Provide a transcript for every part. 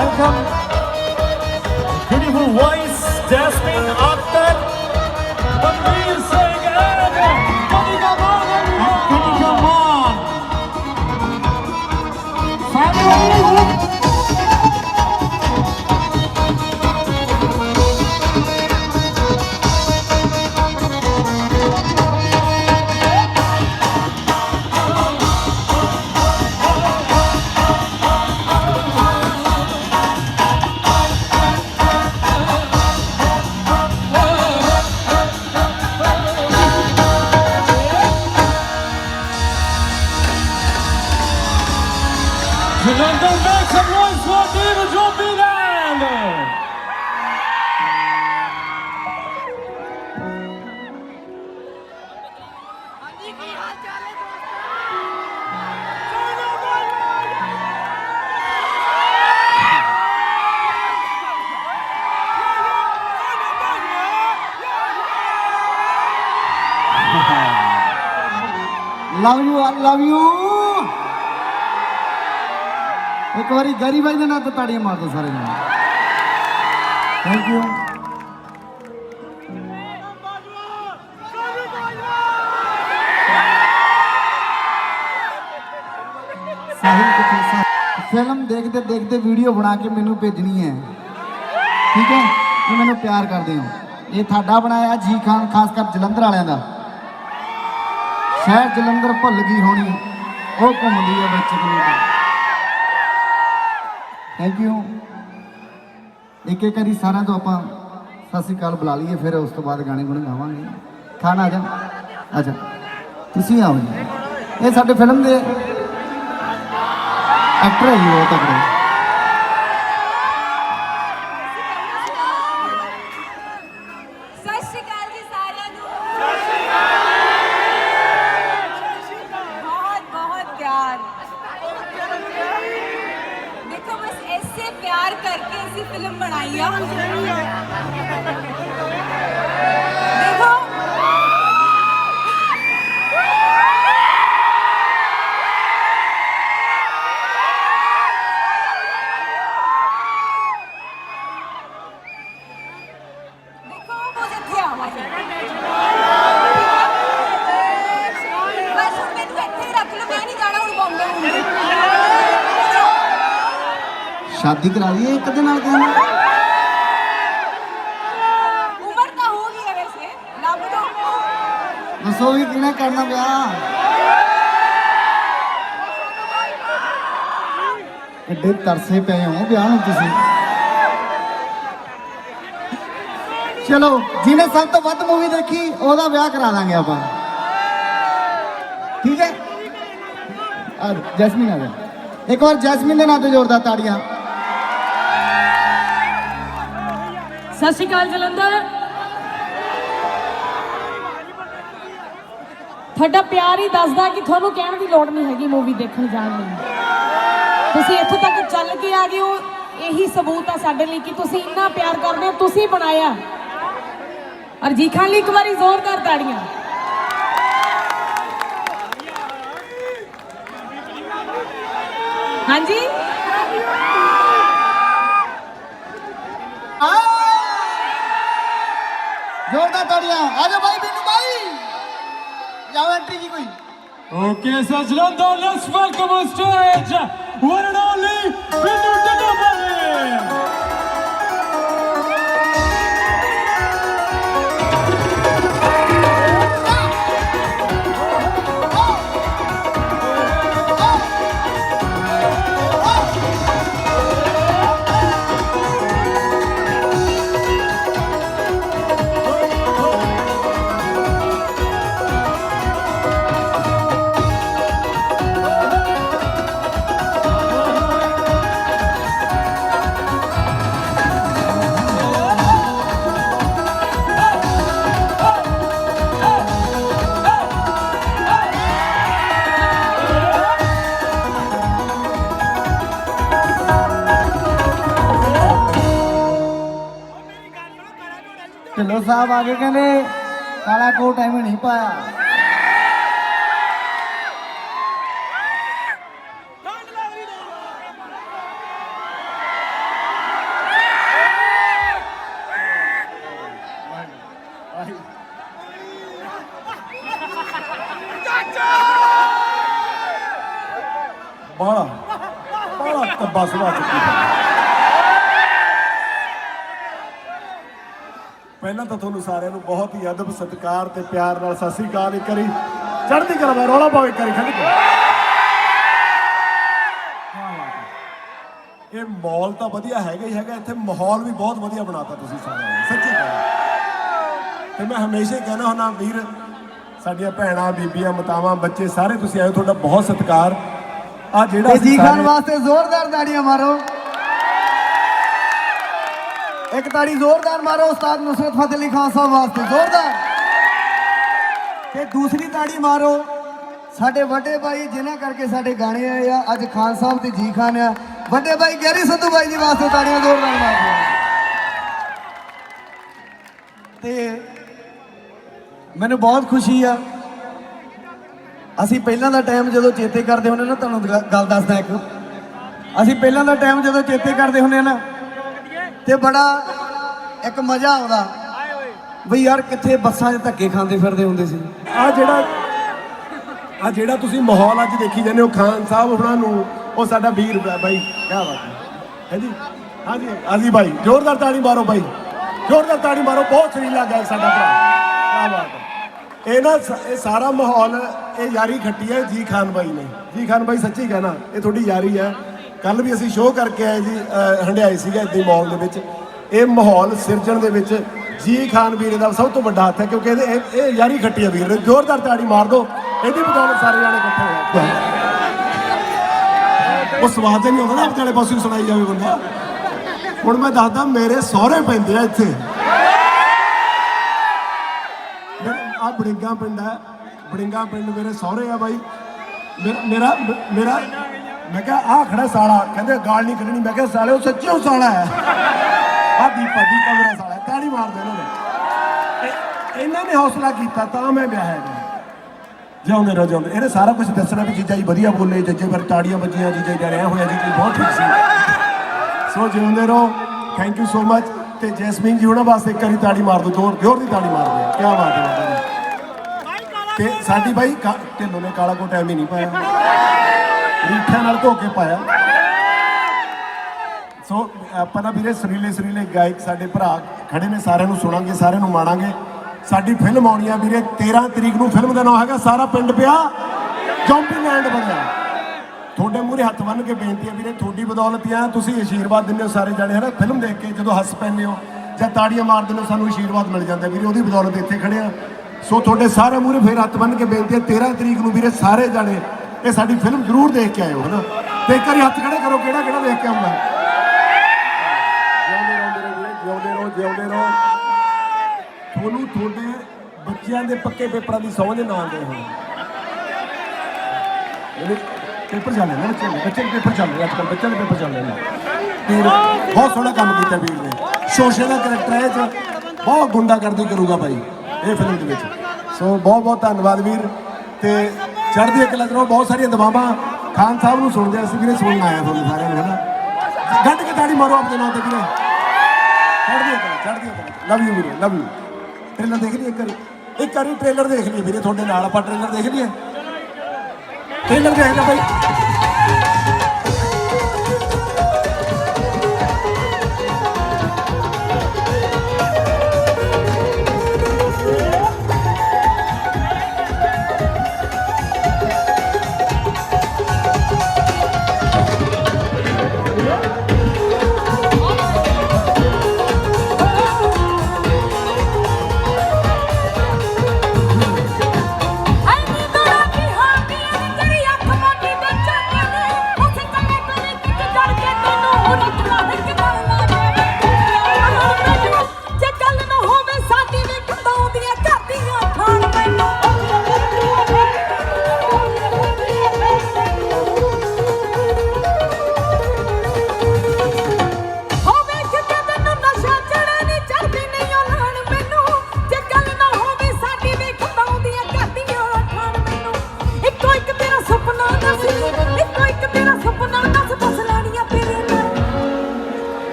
Welcome, beautiful voice, Jasmine Akhtar. Love you I love you ਇੱਕ ਵਾਰੀ ਗਰੀ ਬਾਈ ਦੇ ਨਾਲ ਤਾਂ ਤਾੜੀਆਂ ਮਾਰ ਦੋ ਸਾਰੇ ਜਣੇ। ਥੈਂਕ ਯੂ ਫਿਲਮ ਦੇਖਦੇ ਦੇਖਦੇ ਵੀਡੀਓ ਬਣਾ ਕੇ ਮੈਨੂੰ ਭੇਜਣੀ ਹੈ। ਠੀਕ ਹੈ? ਇਹ ਮੈਨੂੰ ਪਿਆਰ ਕਰਦੇ ਹੋ। ਇਹ ਤੁਹਾਡਾ ਬਣਾਇਆ ਜੀ ਖਾਨ, ਖਾਸ ਕਰ ਜਲੰਧਰ ਵਾਲਿਆਂ ਦਾ। ਸ਼ਹਿਰ ਜਲੰਧਰ ਭੁੱਲ ਗਈ ਹੋਣੀ। ਉਹ ਘੁੰਮਦੀ ਹੈ ਵਿੱਚ ਕੈਨੇਡਾ ਥੈਂਕ ਯੂ ਇੱਕ ਇੱਕ ਵਾਰੀ ਸਾਰਿਆਂ ਤੋਂ ਆਪਾਂ ਸਤਿ ਸ਼੍ਰੀ ਅਕਾਲ ਬੁਲਾ ਲਈਏ, ਫਿਰ ਉਸ ਤੋਂ ਬਾਅਦ ਗਾਣੇ ਗੁਣ ਗਾਵਾਂਗੇ। ਖਾਣਾ ਆ ਜਾ। ਅੱਛਾ ਤੁਸੀਂ ਆਓ ਜੀ। ਇਹ ਸਾਡੇ ਫਿਲਮ ਦੇ ਐਕਟਰ ਹੈ ਸ਼ਾਦੀ ਕਰਾ ਲਈਏ ਇੱਕ ਦੇ ਨਾਲ ਕਹਿੰਦਾ ਉਮਰ ਤਾਂ ਹੋ ਗਈ ਹੈ ਵੈਸੇ ਲੱਭ ਦੋ ਦੱਸੋ ਵੀ ਕਿਹਨੇ ਕਰਨਾ ਵਿਆਹ ਕਿੱਡੇ ਤਰਸੇ ਪਏ ਹੋ ਵਿਆਹ ਨੂੰ ਤੁਸੀਂ। ਚਲੋ ਜਿਹਨੇ ਸਭ ਤੋਂ ਵੱਧ ਮੂਵੀ ਦੇਖੀ ਉਹਦਾ ਵਿਆਹ ਕਰਾ ਦਾਂਗੇ ਆਪਾਂ। ਠੀਕ ਹੈ? ਆ ਜੈਸਮੀਨ ਆ ਜਾ ਇੱਕ ਵਾਰ ਜੈਸਮੀਨ ਦੇ ਨਾਂ ਤੇ ਜ਼ੋਰਦਾਰ ਤਾੜੀਆਂ। ਸਤਿ ਸ਼੍ਰੀ ਅਕਾਲ ਜਲੰਧਰ। ਤੁਹਾਡਾ ਪਿਆਰ ਹੀ ਦੱਸਦਾ ਕਿ ਤੁਹਾਨੂੰ ਕਹਿਣ ਦੀ ਲੋੜ ਨਹੀਂ ਹੈਗੀ ਮੂਵੀ ਦੇਖਣ ਜਾਣ ਲਈ ਤੁਸੀਂ ਇੱਥੋਂ ਤੱਕ ਚੱਲ ਕੇ ਆ ਗਏ ਹੋ। ਇਹੀ ਸਬੂਤ ਆ ਸਾਡੇ ਲਈ ਕਿ ਤੁਸੀਂ ਇੰਨਾ ਪਿਆਰ ਕਰਦੇ ਹੋ, ਤੁਸੀਂ ਬਣਾਇਆ। ਅਰਜੀ ਖਾਨ ਲਈ ਇੱਕ ਵਾਰੀ ਜ਼ੋਰਦਾਰ ਤਾੜੀਆਂ। ਹਾਂਜੀ? ਤਾੜੀਆਂ ਤਾੜੀਆਂ ਆ ਜਾ ਬਾਈ ਬਿੰਨੂ ਬਾਈ ਜਾਓ ਐਂਟਰੀ ਜੀ ਕੋਈ okay so Jalandhar let's welcome on stage one and only Binnu ਟੱਟੂ ਬਾਈ ਸਾਹਿਬ ਆ ਕੇ ਕਹਿੰਦੇ ਕਾਲਾ ਕੋਟ ਐਵੇਂ ਨਹੀਂ ਪਾਇਆ। ਬਾਲਾ ਬਾਲਾ ਤੱਬਾ ਸੁਭਾ ਚੁੱਕੀ। ਪਹਿਲਾਂ ਤਾਂ ਤੁਹਾਨੂੰ ਸਾਰਿਆਂ ਨੂੰ ਬਹੁਤ ਹੀ ਅਦਬ ਸਤਿਕਾਰ ਤੇ ਪਿਆਰ ਨਾਲ ਸਤਿ ਸ੍ਰੀ ਅਕਾਲ ਇੱਕ ਵਾਰੀ। ਚੜ੍ਹਦੀ ਕਲਾ ਦਾ ਰੌਲਾ ਪਾਵੇ ਕਰੀ ਖੜੀ ਇਹ ਮਾਹੌਲ ਤਾਂ ਵਧੀਆ ਹੈਗਾ ਹੀ ਹੈਗਾ ਇੱਥੇ ਮਾਹੌਲ ਵੀ ਬਹੁਤ ਵਧੀਆ ਬਣਾਤਾ ਤੁਸੀਂ ਸਾਰਿਆਂ ਨੇ ਸੱਚੀ ਗੱਲ ਤੇ ਮੈਂ ਹਮੇਸ਼ਾ ਹੀ ਕਹਿਣਾ ਹੁੰਦਾ ਵੀਰ ਸਾਡੀਆਂ ਭੈਣਾਂ ਬੀਬੀਆਂ ਮਤਾਵਾਂ ਬੱਚੇ ਸਾਰੇ ਤੁਸੀਂ ਆਏ ਤੁਹਾਡਾ ਬਹੁਤ ਸਤਿਕਾਰ। ਆ ਜਿਹੜਾ ਜੀ ਖਾਨ ਵਾਸਤੇ ਜ਼ੋਰਦਾਰ ਤਾੜੀਆਂ ਮਾਰੋ। ਇੱਕ ਤਾੜੀ ਜ਼ੋਰਦਾਰ ਮਾਰੋ ਉਸਤਾਦ ਨੁਸਰਤ ਫਤਿਹ ਅਲੀ ਖਾਨ ਸਾਹਿਬ ਵਾਸਤੇ, ਜ਼ੋਰਦਾਰ। ਤੇ ਦੂਸਰੀ ਤਾੜੀ ਮਾਰੋ, ਸਾਡੇ ਵੱਡੇ ਭਾਈ, ਜਿਨ੍ਹਾਂ ਕਰਕੇ ਸਾਡੇ ਗਾਣੇ ਆਏ ਆ, ਅੱਜ ਖਾਨ ਸਾਹਿਬ ਤੇ ਜੀ ਖਾਨ ਆ। ਵੱਡੇ ਭਾਈ ਗੈਰੀ ਸੰਧੂ ਭਾਈ ਜੀ ਵਾਸਤੇ ਤਾੜੀਆਂ ਜ਼ੋਰਦਾਰ ਮਾਰੋ। ਤੇ ਮੈਨੂੰ ਬਹੁਤ ਖੁਸ਼ੀ ਆ। ਅਸੀਂ ਪਹਿਲਾਂ ਦਾ ਟਾਈਮ ਜਦੋਂ ਚੇਤੇ ਕਰਦੇ ਹੁੰਦੇ ਨਾ, ਤੁਹਾਨੂੰ ਗੱਲ ਦੱਸਦਾ ਇੱਕ। ਅਸੀਂ ਪਹਿਲਾਂ ਦਾ ਟਾਈਮ ਜਦੋਂ ਚੇਤੇ ਕਰਦੇ ਹੁੰਦੇ ਨਾ ਤੇ ਬੜਾ ਇੱਕ ਮਜ਼ਾ ਆਉਂਦਾ। ਬਈ ਯਾਰ ਕਿੱਥੇ ਬੱਸਾਂ 'ਚ ਧੱਕੇ ਖਾਂਦੇ ਫਿਰਦੇ ਹੁੰਦੇ ਸੀ। ਆ ਜਿਹੜਾ ਆ ਜਿਹੜਾ ਤੁਸੀਂ ਮਾਹੌਲ ਅੱਜ ਦੇਖੀ ਜਾਂਦੇ ਹੋ, ਖਾਨ ਸਾਹਿਬ ਉਹਨਾਂ ਨੂੰ, ਉਹ ਸਾਡਾ ਵੀਰ ਬਾ- ਬਾਈ ਕੀ ਬਾਤ ਹੈ। ਹਾਂਜੀ ਹਾਂਜੀ ਹਾਂਜੀ ਬਾਈ, ਜ਼ੋਰਦਾਰ ਤਾੜੀ ਮਾਰੋ ਬਾਈ। ਜ਼ੋਰਦਾਰ ਤਾੜੀ ਮਾਰੋ, ਬਹੁਤ ਸਰੀਲਾ ਗਾਇਕ ਸਾਡਾ ਭਰਾ। ਕੀ ਬਾਤ ਹੈ। ਇਹ ਨਾ ਇਹ ਸਾਰਾ ਮਾਹੌਲ, ਇਹ ਯਾਰੀ ਖੱਟੀ ਹੈ ਜੀ ਖਾਨ ਬਾਈ ਨੇ। ਜੀ ਖਾਨ ਬਾਈ ਸੱਚੀ ਕਹਿਣਾ, ਇਹ ਤੁਹਾਡੀ ਯਾਰੀ ਹੈ। ਕੱਲ ਵੀ ਅਸੀਂ ਸ਼ੋਅ ਕਰਕੇ ਆਏ ਜੀ ਅਹ, ਹੰਡਿਆਏ ਸੀਗਾ ਇੱਥੇ ਮਾਲ ਦੇ ਵਿੱਚ। ਇਹ ਮਾਹੌਲ ਸਿਰਜਣ ਦੇ ਵਿੱਚ ਜੀ ਖਾਨ ਵੀਰੇ ਦਾ ਸਭ ਤੋਂ ਵੱਡਾ ਹੱਥ ਹੈ ਕਿਉਂਕਿ ਇਹਦੇ ਇਹ- ਯਾਰੀ ਖੱਟੀ ਹੈ ਵੀਰ। ਜ਼ੋਰਦਾਰ ਤਾੜੀ ਮਾਰ ਦੋ ਇਹਦੀ ਬਦੌਲਤ ਸਾਰੇ ਜਾਣੇ ਇਕੱਠੇ ਹੋਏ ਉਹ ਸਵਾਦ ਨਹੀਂ ਆਉਂਦਾ ਨਾ ਵਿਚਾਲੇ ਪਾਸੇ ਸੁਣਾਈ ਜਾਵੇ ਬੰਦਾ। ਹੁਣ ਮੈਂ ਦੱਸਦਾ ਮੇਰੇ ਸਹੁਰੇ ਪੈਂਦੇ ਆ ਇੱਥੇ। ਆ ਬੜਿੰਗਾ ਪਿੰਡ ਹੈ। ਬੜਿੰਗਾ ਪਿੰਡ ਮੇਰੇ ਸਹੁਰੇ ਆ ਬਾਈ। ਮੇਰਾ- ਮੇਰਾ ਮੇਰਾ ਮੈਂ ਕਿਹਾ ਆ ਖੜਾ ਸਾਲਾ। ਕਹਿੰਦੇ ਗਾਲ ਨਹੀਂ ਕੱਢਣੀ। ਮੈਂ ਕਿਹਾ ਸਾਲੇ ਉਹ ਸੱਚੀ ਉਹ ਸਾਲਾ ਹੈ। ਆ ਦੀਪਾ ਦੀਪਾ ਮੇਰਾ ਸਾਲਾ ਹੈ। ਤਾੜੀ ਮਾਰਦੇ ਇਹਨਾਂ ਨੇ ਇਹ- ਇਹਨਾਂ ਨੇ ਹੌਸਲਾ ਕੀਤਾ ਤਾਂ ਮੈਂ ਵਿਆਹਿਆ ਗਿਆ। ਜਿਉਂਦੇ ਰਹੋ ਜਿਉਂਦੇ। ਇਹਨੇ ਸਾਰਾ ਕੁਝ ਦੱਸਣਾ ਵੀ ਜੀਜਾ ਜੀ ਵਧੀਆ ਬੋਲੇ ਜੱਜੇ ਫਿਰ ਤਾੜੀਆਂ ਵੱਜੀਆਂ ਜੀਜਾ ਜੀ ਰਿਹਾ ਹੋਇਆ ਜੀ ਬਹੁਤ ਠੀਕ ਸੀ। ਸੋ ਜਿਉਂਦੇ ਰਹੋ। ਥੈਂਕ ਯੂ ਸੋ ਮਚ ਤੇ ਜੈਸਮੀਨ ਜੀ ਉਹਨਾਂ ਵਾਸਤੇ ਇੱਕ ਵਾਰੀ ਤਾੜੀ ਮਾਰ ਦਿਓ ਜ਼ੋਰ ਜ਼ੋਰ ਦੀ ਤਾੜੀ ਮਾਰ ਦਿਓ। ਕੀ ਬਾਤ ਹੈ। ਤੇ ਸਾਡੀ ਬਾਈ ਢਿੱਲੋਂ ਨੇ ਕਾਲਾ ਕੋਟ ਐਵੇਂ ਨਹੀਂ ਪਾਇਆ। ਰੀਠਿਆਂ ਨਾਲ ਧੋ ਕੇ ਪਾਇਆ। ਸੋ ਆਪਾਂ ਨਾ ਵੀਰੇ ਸਰੀਲੇ ਸਰੀਲੇ ਗਾਇਕ ਸਾਡੇ ਭਰਾ ਖੜੇ ਨੇ, ਸਾਰਿਆਂ ਨੂੰ ਸੁਣਾਂਗੇ, ਸਾਰਿਆਂ ਨੂੰ ਮਾਣਾਂਗੇ। ਸਾਡੀ ਫਿਲਮ ਆਉਣੀ ਆ ਵੀਰੇ 13 ਤਰੀਕ ਨੂੰ ਫਿਲਮ ਦਾ ਨਾਮ ਹੈਗਾ ਸਾਰਾ ਪਿੰਡ ਪਿਆ, ਜੌਂਪੀ ਲੈਂਡ ਬਣਿਆ। ਤੁਹਾਡੇ ਮੂਹਰੇ ਹੱਥ ਬੰਨ ਕੇ ਬੇਨਤੀ ਹੈ ਵੀਰੇ, ਤੁਹਾਡੀ ਬਦੌਲਤ ਆ, ਤੁਸੀਂ ਆਸ਼ੀਰਵਾਦ ਦਿੰਦੇ ਹੋ ਸਾਰੇ ਜਾਣੇ, ਹਨਾ? ਫਿਲਮ ਦੇਖ ਕੇ ਜਦੋਂ ਹੱਸ ਪੈਂਦੇ ਹੋ ਜਾਂ ਤਾੜੀਆਂ ਮਾਰਦੇ ਹੋ ਸਾਨੂੰ ਆਸ਼ੀਰਵਾਦ ਮਿਲ ਜਾਂਦਾ ਵੀਰੇ, ਉਹਦੀ ਬਦੌਲਤ ਇੱਥੇ ਖੜੇ ਆ। ਸੋ ਤੁਹਾਡੇ ਸਾਰੇ ਮੂਹਰੇ ਫੇਰ ਹੱਥ ਬੰਨ ਕੇ ਬੇਨਤੀ ਹੈ 13 ਤਰੀਕ ਨੂੰ ਵੀਰੇ ਸਾਰੇ ਜਾਣੇ ਇਹ ਸਾਡੀ ਫਿਲਮ ਜ਼ਰੂਰ ਦੇਖ ਕੇ ਆਇਓ, ਹਨਾ? ਤੇ ਇੱਕ ਵਾਰੀ ਹੱਥ ਖੜੇ ਕਰੋ, ਕਿਹੜਾ ਕਿਹੜਾ ਦੇਖ ਕੇ ਆਉਂਦਾ? ਜਿਉਂਦੇ ਰਹੋ ਮੇਰੇ ਵੀਰੇ, ਜਿਉਂਦੇ ਰਹੋ ਜਿਉਂਦੇ ਰਹੋ। ਤੁਹਾਨੂੰ ਤੁਹਾਡੇ ਬੱਚਿਆਂ ਦੇ ਪੱਕੇ ਪੇਪਰਾਂ ਦੀ ਸਮਝ ਨਾ ਆਉਂਦੇ ਹੁਣ। ਇਹਦੇ ਪੇਪਰ ਚੱਲ ਰਹੇ ਨੇ ਬੱਚਿਆਂ ਦੇ ਬੱਚਿਆਂ ਦੇ ਪੇਪਰ ਚੱਲ ਰਹੇ ਅੱਜ ਕੱਲ੍ਹ ਬੱਚਿਆਂ ਦੇ ਪੇਪਰ ਚੱਲ ਰਹੇ ਨੇ। ਵੀਰ ਬਹੁਤ ਸੋਹਣਾ ਕੰਮ ਕੀਤਾ ਵੀਰ ਨੇ। ਸ਼ੋਸ਼ੇ ਦਾ ਕਰੈਕਟਰ ਹੈ ਇਹ 'ਚ ਬਹੁਤ ਗੁੰਡਾਗਰਦੀ ਕਰੂਗਾ ਭਾਈ, ਇਹ ਫਿਲਮ ਦੇ ਵਿੱਚ। ਸੋ ਬਹੁਤ ਬਹੁਤ ਧੰਨਵਾਦ ਵੀਰ। ਤੇ ਚੜ੍ਹਦੀ ਕਲਾ ਕਰੋ ਬਹੁਤ ਸਾਰੀਆਂ ਦਵਾਵਾਂ ਖਾਨ ਸਾਹਿਬ ਨੂੰ ਸੁਣਦੇ ਅਸੀਂ ਵੀਰੇ, ਸੁਣਨ ਆਇਆ ਤੁਹਾਨੂੰ ਸਾਰਿਆਂ ਨੂੰ ਹਨਾ ਗੱਡ ਕੇ ਤਾੜੀ ਮਾਰੋ ਆਪਣੇ ਨਾਂ ਤੇ ਵੀਰੇ। ਚੜ੍ਹਦੀ ਕਲਾ ਚੜ੍ਹਦੀ ਕਲਾ ਲਵ ਯੂ ਵੀਰੇ ਲਵ ਯੂ ਟ੍ਰੇਲਰ ਦੇਖ ਲਈ ਇੱਕ ਵਾਰੀ? ਇੱਕ ਵਾਰੀ ਟ੍ਰੇਲਰ ਦੇਖ ਲਈ ਵੀਰੇ ਤੁਹਾਡੇ ਨਾਲ, ਆਪਾਂ ਟ੍ਰੇਲਰ ਦੇਖ ਲਈਏ। ਟ੍ਰੇਲਰ ਦੇਖ ਬਾਈ।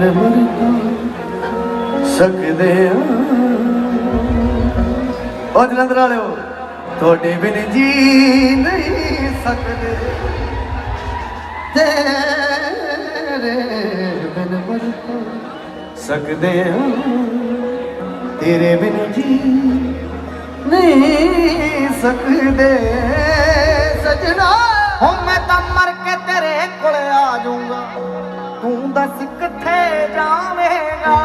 ਤੇਰੇ ਬਿਨ ਸਕਦੇ ਆ ਉਹ ਜਲੰਧਰ ਵਾਲਿਓ, ਤੁਹਾਡੇ ਬਿਨ ਜੀ ਨਹੀਂ ਸਕਦੇ। ਤੇਰੇ ਬਿਨ ਬਰਤ ਸਕਦੇ ਆ ਤੇਰੇ ਬਿਨ ਜੀ ਨਹੀਂ ਸਕਦੇ। ਸਜਣਾ। ਹੁਣ ਮੈਂ ਤਾਂ ਮਰ ਦੱਸ ਕਿੱਥੇ ਜਾਵੇਂਗਾ?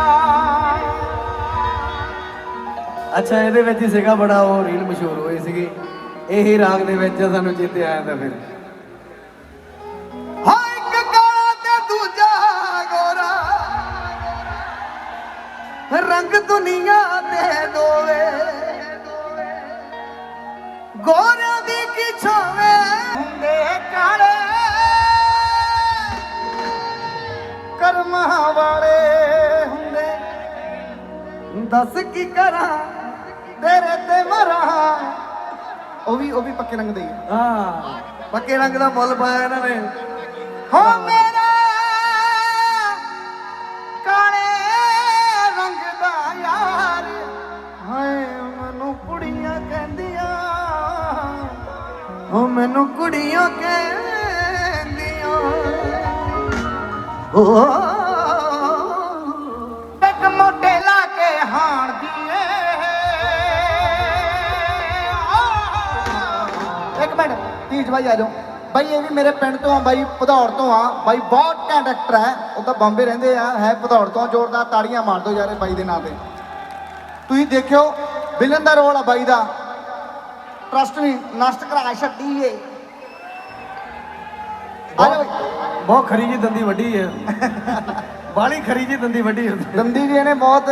ਅੱਛਾ ਇਹਦੇ ਵਿੱਚ ਹੀ ਸੀਗਾ ਬੜਾ ਉਹ ਰੀਲ ਮਸ਼ਹੂਰ ਹੋਈ ਸੀਗੀ ਇਹੀ ਰਾਗ ਦੇ ਵਿੱਚ ਸਾਨੂੰ ਚੇਤੇ ਆਇਆ ਤਾਂ ਫਿਰ। ਰੰਗ ਦੁਨੀਆ ਦੇ ਦੋਵੇ। ਗੋਰਿਆਂ ਦੀ ਕੀ ਛਾਵੇ ਹੁੰਦੇ ਕਾਲੇ ਕਰਮਾਂ ਵਾਲੇ ਹੁੰਦੇ। ਦੱਸ ਕੀ ਕਰਾਂ ਤੇਰੇ ਤੇ ਮਰਾਂ। ਉਹ ਵੀ ਉਹ ਵੀ ਪੱਕੇ ਰੰਗ ਦੇ ਹੀ ਪੱਕੇ ਰੰਗ ਦਾ ਮੁੱਲ ਪਾਇਆ ਇਹਨਾਂ ਨੇ। ਹੋ ਇੱਕ ਮੋਢੇ ਲਾ ਕੇ ਹਾਣ ਦੀਏ। ਇੱਕ ਮਿੰਟ, ਤੀਜ ਭਾਈ ਆ ਜਾਓ। ਬਾਈ, ਇਹ ਵੀ ਮੇਰੇ ਪਿੰਡ ਤੋਂ ਆ, ਬਾਈ ਭਦੌੜ ਤੋਂ ਆ। ਬਾਈ ਬਹੁਤ ਘੈਂਟ ਐਕਟਰ ਹੈ। ਉਹ ਤਾਂ ਬੰਬੇ ਰਹਿੰਦੇ ਆ, ਹੈ ਭਦੌੜ ਤੋਂ। ਜ਼ੋਰਦਾਰ ਤਾੜੀਆਂ ਮਾਰ ਦਿਓ ਯਾਰ ਇਹ ਬਾਈ ਦੇ ਨਾਂ ਤੇ। ਤੁਸੀਂ ਦੇਖਿਓ ਵਿਲਨ ਦਾ ਰੋਲ ਆ ਬਾਈ ਦਾ। ਟਰਸਟ ਵੀ ਨਸ਼ਟ ਕਰਾ ਛੱਡੀ ਏ। ਆ ਬਹੁਤ ਖਰੀ ਜੀ ਦੰਦੀ ਵੱਡੀ ਹੈ। ਬਾਲੀ ਖਰੀ ਜੀ ਦੰਦੀ ਵੱਡੀ ਹੁੰਦੀ ਦੰਦੀ ਵੀ ਇਹਨੇ ਬਹੁਤ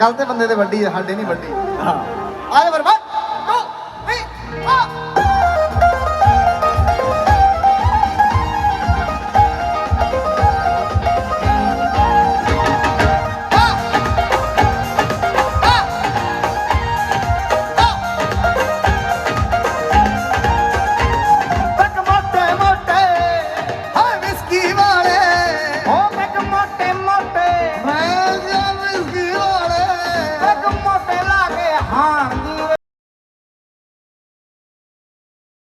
ਗਲਤ ਬੰਦੇ ਤੇ ਵੱਡੀ ਆ ਸਾਡੇ ਨਹੀਂ ਵੱਡੀ। ਹਾਂ। ਆ ਜਾ ਬਰਬਾਦ 2 3 ਆ